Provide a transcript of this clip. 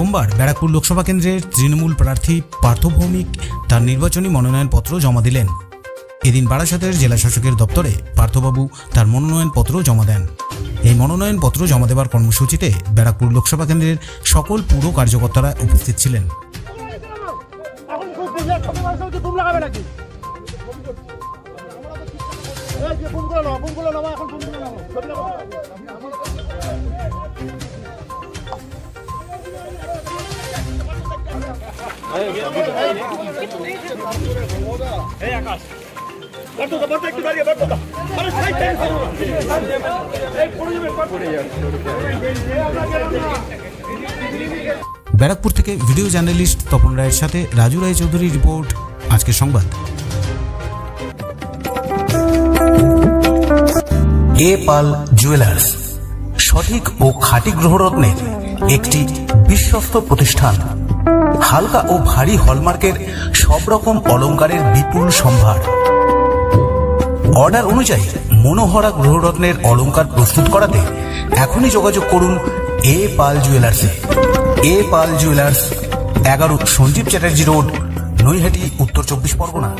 সোমবার ব্যারাকপুর লোকসভা কেন্দ্রের তৃণমূল প্রার্থী পার্থ ভৌমিক তার নির্বাচনী মনোনয়নপত্র জমা দিলেন। এদিন বারাসাতের জেলা শাসকের দপ্তরে পার্থবাবু তার মনোনয়নপত্র জমা দেন। এই মনোনয়নপত্র জমা দেওয়ার কর্মসূচিতে ব্যারাকপুর লোকসভা কেন্দ্রের সকল পুরো কার্যকর্তারা উপস্থিত ছিলেন। এখন ব্যারাকপুর থেকে ভিডিও জার্নালিস্ট তপন রায়ের সাথে রাজু রায় চৌধুরী রিপোর্ট, আজকের সংবাদ। এ পাল জুয়েলার্স, সঠিক ও খাঁটি গ্রহরত্নের একটি বিশ্বস্ত প্রতিষ্ঠান। হালকা ও ভারী হলমার্কের সব রকম অলঙ্কারের বিপুল সম্ভার। অর্ডার অনুযায়ী মনোহরা গ্রহরত্নের অলঙ্কার প্রস্তুত করাতে এখনই যোগাযোগ করুন এ পাল জুয়েলার্সে। এ পাল জুয়েলার্স, এগারো সঞ্জীব চ্যাটার্জি রোড, নৈহাটি, উত্তর চব্বিশ পরগনা।